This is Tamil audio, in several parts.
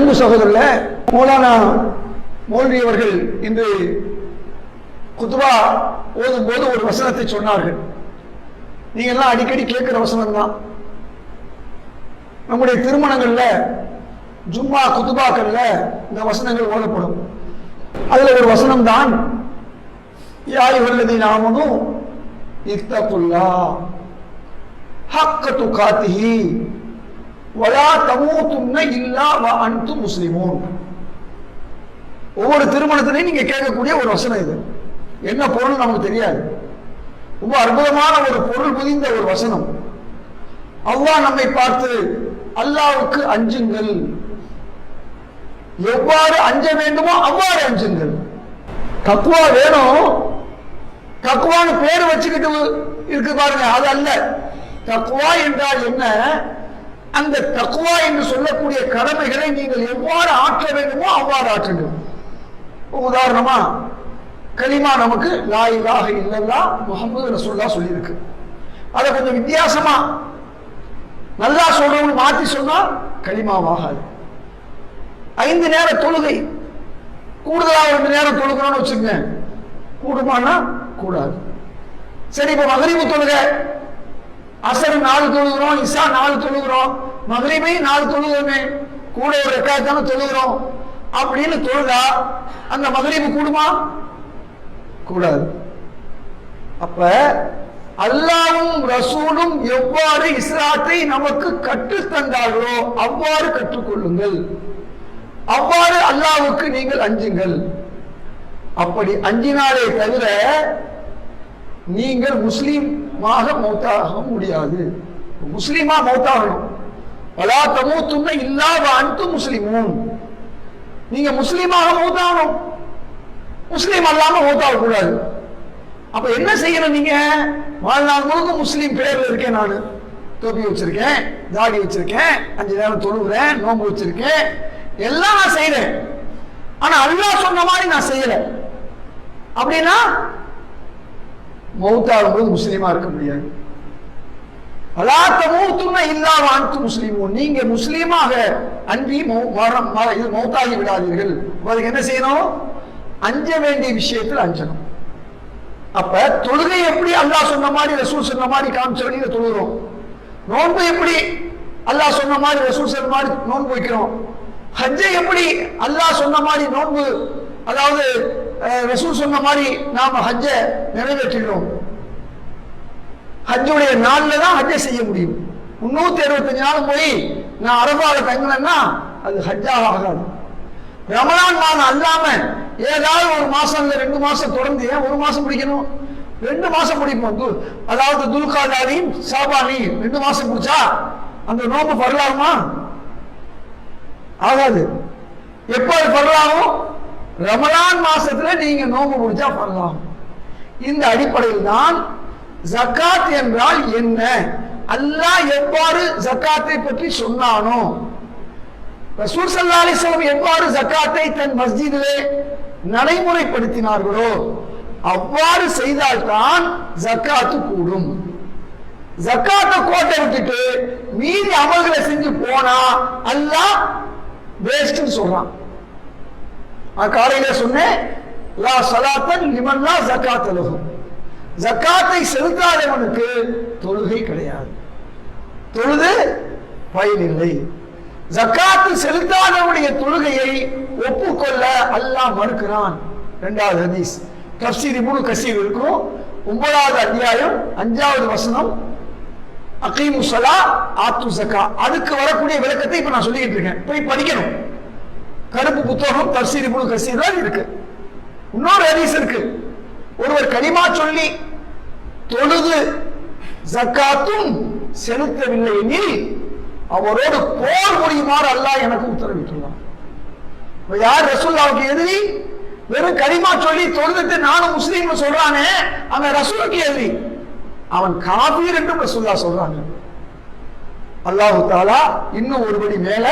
அன்பு சகோதரர்களே. மௌலானா மௌல்வி அவர்கள் இன்று குத்பா ஓதும் போது ஒரு வசனத்தை சொன்னார்கள். நீங்க எல்லாம் அடிக்கடி கேட்கிற வசனம் தான் நம்முடைய திருமணங்கள்ல ஜும்மா குத்துபாக்கள்ல இந்த வசனங்கள் ஓதப்படும். அதுல ஒரு வசனம் தான் யாய் வல்லதி நாமனும் இத்தகுல்லா ஹக்கத்து துகாத்திஹி. வலா தமூத்துன்ன இல்லா வ அன்து முஸ்லிமோன் ஒவ்வொரு திருமணத்திலையும் நீங்க கேட்கக்கூடிய ஒரு வசனம் இது. என்ன பொருள் நமக்கு தெரியாது. ரொம்ப அற்புதமான ஒரு பொருள் புதிந்த ஒரு வசனம். அல்லாஹ் நம்மை பார்த்து அல்லாவுக்கு அஞ்சுங்கள். எவ்வாறு அஞ்ச வேண்டுமோ அவ்வாறு அஞ்சுங்கள். தக்குவா வேணும். தக்குவான்னு பேர் வச்சுக்கிட்டு இருக்கு பாருங்க அது அல்ல. தக்குவா என்றால் என்ன? அந்த தக்குவா என்று சொல்லக்கூடிய கடமைகளை நீங்கள் எவ்வாறு ஆற்ற வேண்டுமோ அவ்வாறு ஆற்றுங்கள். உதாரணமா கலிமா நமக்கு லா இல்லல்லா முகமது ரசூல்லா சொல்லியிருக்கு. அதை கொஞ்சம் வித்தியாசமா நல்லா சொல்றவங்க மாற்றி சொன்னா கலிமாவாகாது ஐந்து நேர தொழுகை கூடுதலாக ரெண்டு நேரம் தொழுகிறோம்னு வச்சுக்கோங்க. கூடுமானா கூடாது. சரி இப்ப மகரிவு தொழுக. அசர் நாலு தொழுகிறோம் இசா நாலு தொழுகிறோம் மகரிபை நாலு தொழுகிறோமே கூட ஒரு ரெக்காயத்தான தொழுகிறோம். அப்படின்னு தொழுதா அந்த மகரிபு கூடுமா? கூடாது. அப்ப அல்லாவும் ரசூலும் எவ்வாறு இஸ்லாத்தை நமக்கு கற்றுத் தந்தார்களோ அவ்வாறு கற்றுக்கொள்ளுங்கள். அவ்வாறு அல்லாவுக்கு நீங்கள் அஞ்சுங்கள். அப்படி அஞ்சினாலே தவிர நீங்கள் முஸ்லீம். முஸ்லீமாக மௌத்தாக முடியாது. முஸ்லீமா மௌத்தாகணும். பலா தமூத்துன்ன இல்லாத அன்பு முஸ்லீமும் நீங்க முஸ்லீமாக மௌத்தாகணும். முஸ்லீம் அல்லாம மௌத்தாக கூடாது அப்ப என்ன செய்யணும் நீங்க? வாழ்நாள் முழுக்க முஸ்லீம் பேர்ல இருக்கேன் நான். தொப்பி வச்சிருக்கேன் தாடி வச்சிருக்கேன் அஞ்சு நேரம் தொழுகிறேன் நோன்பு வச்சிருக்கேன். எல்லாம் நான் செய்யறேன் ஆனா அல்லாஹ் சொன்ன மாதிரி நான் செய்யல. அப்படின்னா மௌத்தாகும் போது முஸ்லீமா இருக்க முடியாது. அலாத்த மூத்துன இல்லா வாழ்த்து முஸ்லீமும் நீங்க முஸ்லீமாக அன்பி மௌ- மரணம் ம- இது மௌத்தாகி விடாதீர்கள். அதுக்கு என்ன செய்யணும்? அஞ்ச வேண்டிய விஷயத்தில் அஞ்சணும். அப்ப தொழுகை எப்படி அல்லாஹ் சொன்ன மாதிரி ரசூல் சொன்ன மாதிரி காமிச்ச வழியில தொழுகிறோம். நோன்பு எப்படி அல்லாஹ் சொன்ன மாதிரி ரசூல் சொன்ன மாதிரி நோன்பு வைக்கிறோம். ஹஜ்ஜை எப்படி அல்லாஹ் சொன்ன மாதிரி நோன்பு அதாவது ரசூல் சொன்ன மாதிரி நாம் ஹஜ்ஜை நிறைவேற்றிடுறோம் ஹஜ்ஜுடைய நாளில் தான் ஹஜ்ஜை செய்ய முடியும். முந்நூற்றி அறுபத்தஞ்சு நாள் போய் நான் அரபாவில் தங்கினேன்னா அது ஹஜ்ஜாக ஆகாது. ரமலான் மாதம் அல்லாம ஏதாவது ஒரு மாசம் இல்லை ரெண்டு மாசம் தொடர்ந்து ஏன் ஒரு மாசம் பிடிக்கணும்? ரெண்டு மாசம் பிடிப்போம். து- அதாவது துல்காதாரி சாபானி ரெண்டு மாசம் பிடிச்சா அந்த நோம்பு பரலாகுமா ஆகாது. எப்போ அது பரலாகும் ரமலான் மாசத்துல நீங்க நோம்பு முடிச்சா பண்ணலாம். இந்த அடிப்படையில் தான் ஜக்காத் என்றால் என்ன? அல்லாஹ் எவ்வாறு ஜக்காத்தை பற்றி சொன்னானோ? ரசூல் சல்லா அலிஸ்லாம் எவ்வாறு ஜக்காத்தை தன் மஸ்ஜிதிலே நடைமுறைப்படுத்தினார்களோ அவ்வாறு செய்தால்தான் ஜக்காத்து கூடும். ஜக்காத்தை கோட்டை விட்டுட்டு மீதி அமல்களை செஞ்சு போனா அல்லாஹ் வேஸ்ட்னு சொல்றான். நான் காலையில சொன்னேன் லா சலாத்தன் லிமல்லா ஜக்காத் அலகும் ஜக்காத்தை செலுத்தாதவனுக்கு தொழுகை கிடையாது. தொழுது பயனில்லை ஜக்காத்து செலுத்தாதவனுடைய தொழுகையை ஒப்புக்கொள்ள அல்லாஹ் மறுக்கிறான். இரண்டாவது ஹதீஸ். தப்சீர் இப்னு கசீர் இருக்கும். ஒன்பதாவது அத்தியாயம் அஞ்சாவது வசனம். அகீமு சலா ஆத்து ஜக்கா அதுக்கு வரக்கூடிய விளக்கத்தை இப்ப நான் சொல்லிக்கிட்டு இருக்கேன். போய் படிக்கணும். கருப்பு புத்தகம் தப்சீர் இப்னு கசீர் தான் இருக்கு. இன்னொரு ஹதீஸ் இருக்கு. ஒருவர் கனிமா சொல்லி தொழுது ஜக்காத்தும் செலுத்தவில்லை எனில் அவரோடு போர் புரியுமாறு அல்லாஹ் எனக்கு உத்தரவிட்டுள்ளான். யார் ரசூல்லாவுக்கு எதிரி? வெறும் கரிமா சொல்லி தொழுதுட்டு நானும் முஸ்லீம் சொல்றானே அவன் ரசூலுக்கு எதிரி. அவன் காபீர் என்றும் ரசூல்லா சொல்றாங்க. அல்லாஹு தாலா இன்னும் ஒருபடி மேல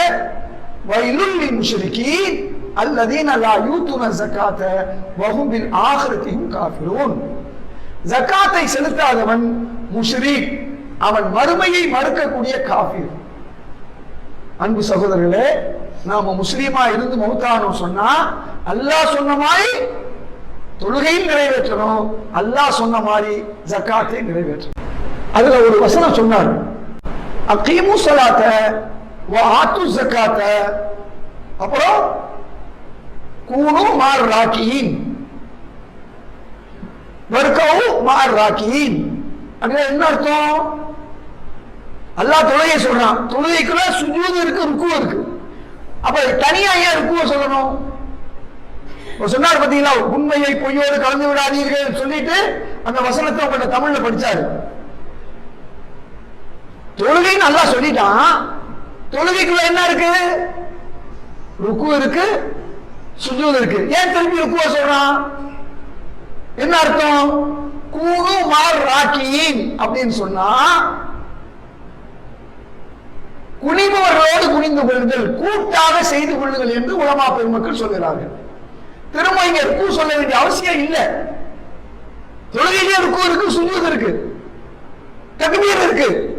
வயலுல் முஷ்ரிகீன். அல்லதீன லா யூத்துன ஜக்காத்த வஹும் ஆகிரத்தையும் காஃபிரூன். ஜக்காத்தை செலுத்தாதவன் முஷ்ரிக். அவன் மறுமையை மறுக்கக்கூடிய காஃபிர். அன்பு சகோதரர்களே நாம முஸ்லீமா இருந்து மௌத்தானோம் சொன்னா அல்லாஹ் சொன்ன மாதிரி தொழுகையும் நிறைவேற்றணும். அல்லாஹ் சொன்ன மாதிரி ஜக்காத்தையும் நிறைவேற்றணும். அதுல ஒரு வசனம் சொன்னார். அக்கீமு சொல்லாத்த வாத்து ஜக்காத்த. அப்புறம் கூணு மார் ராக்கியின். வர்க்கவும் மார் ராக்கியின். அப்படின்னா என்ன அர்த்தம்? அல்லாஹ் தொழுகை சொல்றான். தொழுகைக்குள்ள சுஜூது இருக்கு ருக்கு இருக்கு. அப்ப தனியா ஏன் ருக்குவ சொல்லணும்? சொன்னார் பாத்தீங்களா உண்மையை பொய்யோடு கலந்து விடாதீர்கள் சொல்லிட்டு அந்த வசனத்தை உங்கள்ட்ட தமிழ்ல படிச்சாரு. தொழுகைன்னு நல்லா சொல்லிட்டான். தொழுகைக்குள்ள என்ன இருக்கு? ருக்கு இருக்கு சுஜூத் இருக்கு. ஏன் திருப்பி ருக்குவ சொல்றான்? என்ன அர்த்தம்? கூணு மார் ராக்கியின் அப்படின்னு சொன்னா குனிபவர்களோடு குனிந்து கொள்ளுங்கள் கூட்டாக செய்து கொள்ளுங்கள் என்று உலமா பெருமக்கள் சொல்கிறார்கள். திரும்ப இங்க ருக்கு சொல்ல வேண்டிய அவசியம் இல்லை. தொழுகையிலே ருக்கு இருக்கு சுஜூத் இருக்கு. தக்பீர் இருக்கு.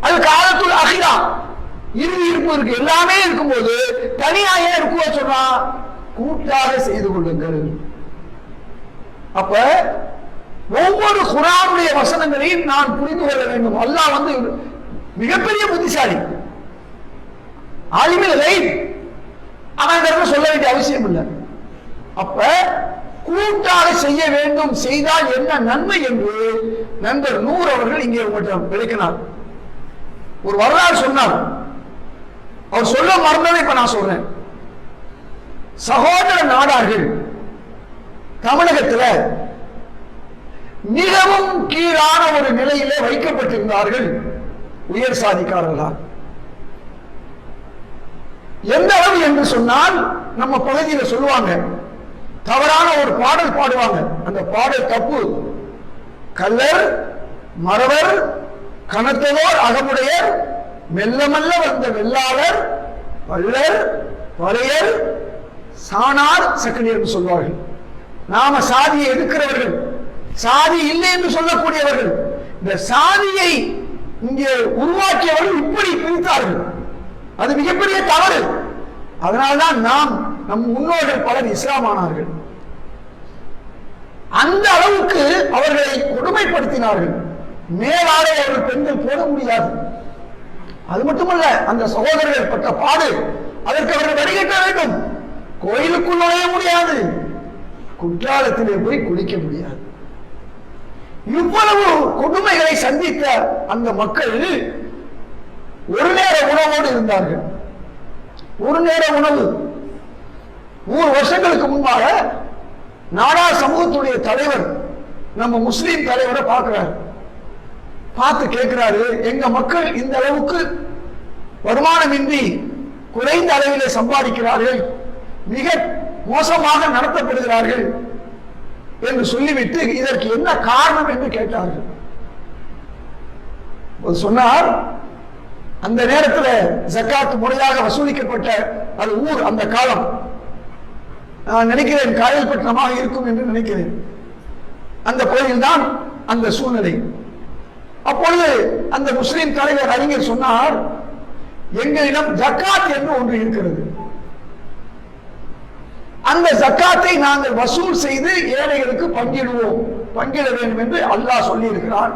அது காலத்துள் அகிலா இறுதி இருப்பு இருக்கு. எல்லாமே இருக்கும்போது தனியா ஏன் இருக்குவ சொல்றான் கூட்டாக செய்து கொள்ளுங்கள். அப்ப ஒவ்வொரு குரானுடைய வசனங்களையும் நான் புரிந்து கொள்ள வேண்டும். அல்லாஹ் வந்து மிகப்பெரிய புத்திசாலி. ஆலிமில் லைட் அவன் சொல்ல வேண்டிய அவசியம் இல்லை. அப்ப கூட்டாக செய்ய வேண்டும். செய்தால் என்ன நன்மை என்று நண்பர் நூறு அவர்கள் இங்கே உங்கள்கிட்ட விளக்கினார். ஒரு வரலாறு சொன்னார். அவர் சொல்ல மறந்ததை இப்ப நான் சொல்றேன். சகோதர நாடார்கள் தமிழகத்துல மிகவும் கீழான ஒரு நிலையிலே வைக்கப்பட்டிருந்தார்கள் உயர் சாதிக்காரர்களால் எந்த அளவு என்று சொன்னால் நம்ம பகுதியில சொல்லுவாங்க. தவறான ஒரு பாடல் பாடுவாங்க. அந்த பாடல் தப்பு. கல்லர் மறவர் கனத்ததோர் அகமுடையர் மெல்ல மெல்ல வந்த வெள்ளாளர் வள்ளர் வரையர் சாணார் சக்கனியர் என்று சொல்வார்கள். நாம சாதியை எதிர்க்கிறவர்கள் சாதி இல்லை என்று சொல்லக்கூடியவர்கள் இந்த சாதியை இங்கே உருவாக்கியவர்கள் இப்படி பிரித்தார்கள். அது மிகப்பெரிய தவறு. அதனால்தான் நாம் நம் முன்னோர்கள் பலர் இஸ்லாமானார்கள். அந்த அளவுக்கு அவர்களை கொடுமைப்படுத்தினார்கள். மேலாடை அவர்கள் பெண்கள் போட முடியாது. அது மட்டுமல்ல அந்த சகோதரர்கள் பட்ட பாடு அதற்கு அவர்கள் வடிகட்ட வேண்டும். கோயிலுக்குள் நுழைய முடியாது. குற்றாலத்திலே போய் குளிக்க முடியாது. இவ்வளவு கொடுமைகளை சந்தித்த அந்த மக்கள் ஒரு நேர உணவோடு இருந்தார்கள். ஒரு நேர உணவு. நூறு வருஷங்களுக்கு முன்பாக நாடா சமூகத்துடைய தலைவர் நம்ம முஸ்லீம் தலைவரை பார்க்கிறார். பார்த்து கேட்கிறாரு எங்க மக்கள் இந்த அளவுக்கு வருமானமின்றி குறைந்த அளவிலே சம்பாதிக்கிறார்கள் மிக மோசமாக நடத்தப்படுகிறார்கள் என்று சொல்லிவிட்டு இதற்கு என்ன காரணம் என்று கேட்டார்கள். சொன்னார் அந்த நேரத்தில் ஜக்காத் முறையாக வசூலிக்கப்பட்ட அது ஊர் அந்த காலம். நான் நினைக்கிறேன் காயல்பட்டினமாக இருக்கும் என்று நினைக்கிறேன். அந்த கோயில் தான் அந்த சூழ்நிலை. அப்பொழுது அந்த முஸ்லிம் தலைவர் அறிஞர் சொன்னார் எங்களிடம் ஜக்காத் என்று ஒன்று இருக்கிறது. அந்த ஜக்காத்தை நாங்கள் வசூல் செய்து ஏழைகளுக்கு பங்கிடுவோம். பங்கிட வேண்டும் என்று அல்லாஹ் சொல்லி இருக்கிறார்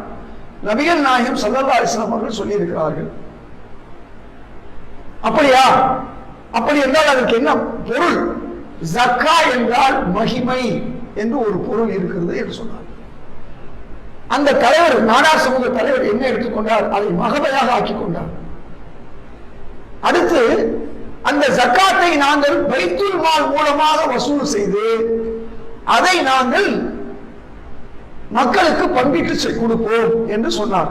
நபிகள் நாயகம் சல்லல்லா அலிஸ்லாம் அவர்கள் சொல்லி இருக்கிறார்கள் அப்படியா? அப்படி என்றால் அதற்கு என்ன பொருள்? ஜக்கா என்றால் மகிமை என்று ஒரு பொருள் இருக்கிறது என்று சொன்னார் அந்த தலைவர் நாடார் சமூக தலைவர் என்ன எடுத்துக்கொண்டார் அதை மகமையாக ஆக்கிக் கொண்டார். அடுத்து அந்த ஜக்காத்தை நாங்கள் பைத்துல் மால் மூலமாக வசூல் செய்து அதை நாங்கள் மக்களுக்கு பங்கிட்டு செ- கொடுப்போம் என்று சொன்னார்.